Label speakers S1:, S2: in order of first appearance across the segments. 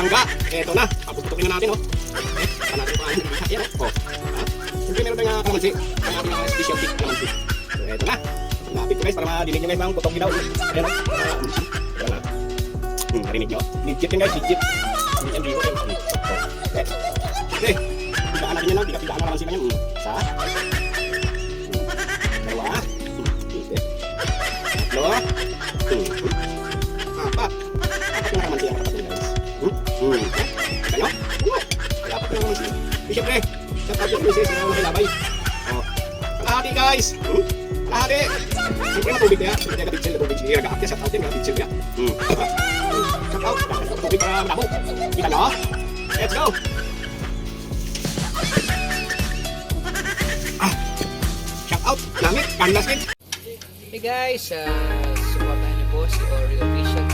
S1: palangga. Eto na. Papuputukin na natin, oh. Eh, natin pa ang Yan, oh. Ha? Meron tayong kalamansi. Ang ating special tip kalamansi. So, eto na. Lapit ko guys para madinig nyo guys bang putok ginaw. Ayan, oh. Ayan. Hmm, nyo. Legit yan guys, legit. Hindi yan. Hmm. Oh. Eh. Okay. Tigaan natin yan lang. Tiga-tigaan na kalamansi na yan. Hmm. Na makilabay. Oh. Kalahati guys. Hmm. Kalahati. Siyempre na yan. Siyempre nagabitsil na tubig. Sige, nag-aakya sa tao din. Na. Hmm. Shout out. Na tubig? Let's go. Ah. Shout out. Langit. Kandas.
S2: Hey guys, uh, supportahan niyo po si Ori Official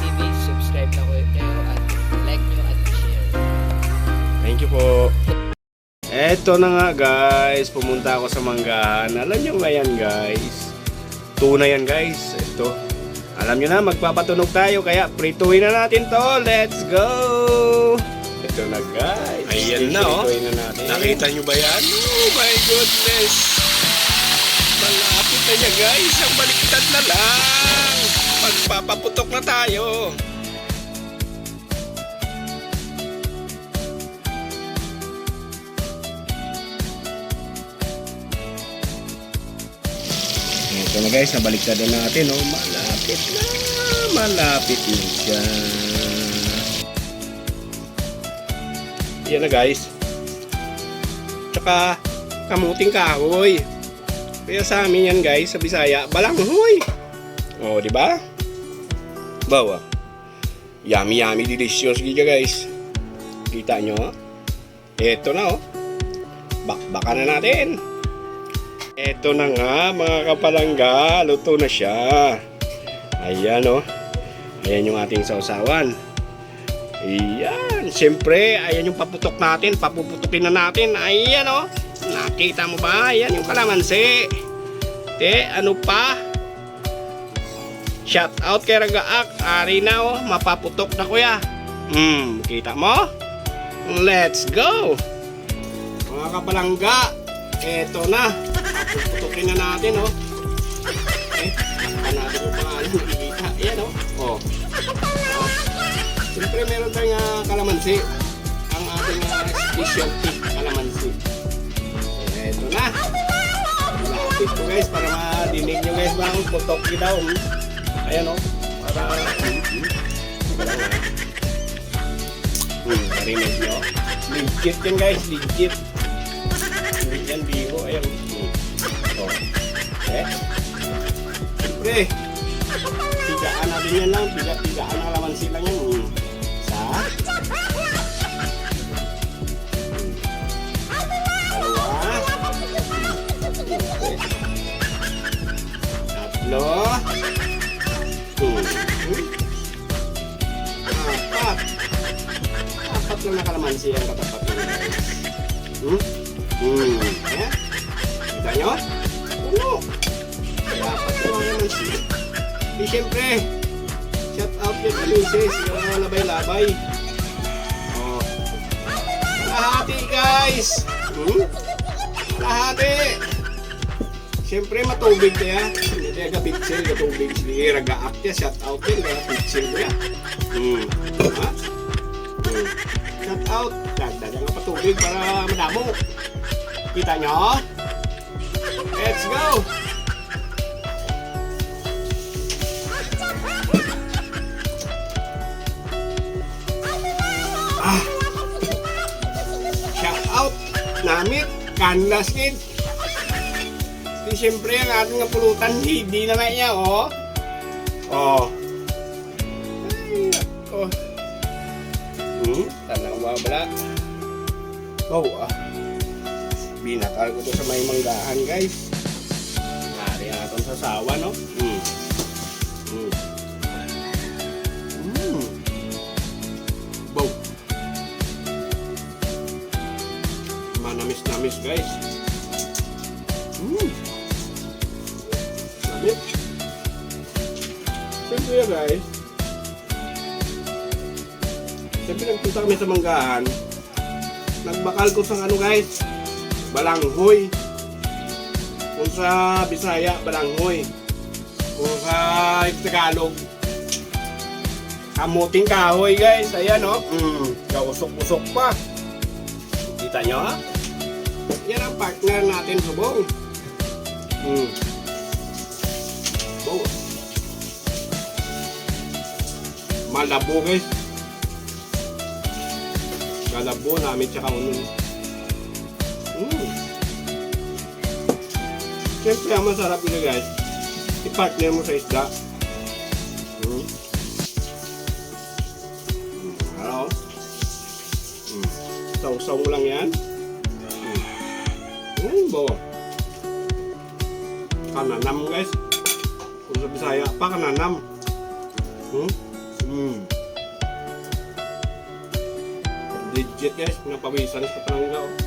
S1: Eto na nga guys, pumunta ako sa manggahan. Alam nyo ba yan guys? Tuna yan guys. Ito. Alam nyo na, magpapatunog tayo kaya prituin na natin to. Let's go! Ito na guys.
S3: Ayan na, oh.
S1: Na natin.
S3: Nakita nyo ba yan? Oh my goodness! Malapit na niya guys. Ang baliktad na lang. Magpapaputok na tayo.
S1: Ito na guys, nabaliktad na natin. Oh. Malapit na. Malapit na siya. Yan na guys. Tsaka kamuting kahoy. Kaya sa amin yan guys, sa Bisaya, balanghoy. Oh, di ba? Bawa. Yummy yummy delicious giga guys. Kita nyo? Ito na oh. Bakbaka na natin. Ito na nga mga kapalangga, luto na siya. Ayan oh. Ayan yung ating sausawan. Ayan, siyempre, ayan yung paputok natin, papuputukin na natin. Ayan oh. Nakita mo ba? Ayan yung kalamansi. Te, ano pa? Shout out kay Ragaak. Ari na oh, mapaputok na kuya. Hmm, kita mo? Let's go! Mga kapalangga, eto na. Putukin na natin, oh. Eh, saka natin kung paano nakikita. Ayan, oh. Oh. oh. Siyempre, meron tayong uh, kalamansi. Ang ating uh, specialty kalamansi. Eto na. Lapit ko guys para madinig nyo guys bang putok daw. Hmm. Ayan, oh. Para... Hmm, hmm. Hmm, narinig nyo. Legit yan guys, legit. Siyempre. Tigaan natin yan lang. Tiga-tigaan ang lamansi lang yan. Hmm. Hmm. Dalawa. Hmm. Tatlo. Hmm. Hmm. Apat. Apat na nakalamansi ang katapat nyo guys. Hmm? Hmm. Ayan. Kita nyo? Puno. Apat na nakalamansi. Di syempre, shout out yun kay Mrs. Yung mga labay-labay. Oh. Kalahati guys. Hmm? Kalahati. Siyempre matubig kaya. Hindi kaya kapitsil, katubig. Sige, ragaak niya. Shout out yun. Pitsil mo yan. Hmm. Ha? Hmm. Shout out. Dagdagan ka pa tubig para madamo. Kita nyo? Let's go! Namit. Kanlas kid. Di siyempre ang ating nga hindi na nga niya, oh. Oh. Ay, nako. Hmm, tanang wabala. Oh, ah. Binakal ko to sa may manggahan, guys. Nari ang atong sasawa, no? Hmm. Hmm. Manamis-namis, guys. Hmm. Lamig. Siyempre guys, Siyempre nagpunta kami sa manggahan. Nagbakal ko sa ano guys, balanghoy. Kung sa Bisaya, balanghoy. Kung sa Tagalog, kamuting kahoy guys. Ayan o. Oh. Mm, kausok-usok pa. Kita nyo ha? Yan ang partner natin subong. Hmm. Oh. Malabo guys. Malabo namin tsaka unun. Hmm. Siyempre ang masarap nito guys. I-partner mo sa isda. Hmm. Hmm. Ano? Hmm. Sausaw mo lang yan. Hmm. Hmm, bawa. Kananam guys. Kung sa Bisaya pa, kananam. Hmm? Hmm. Legit guys, napawisan sa pananggaw.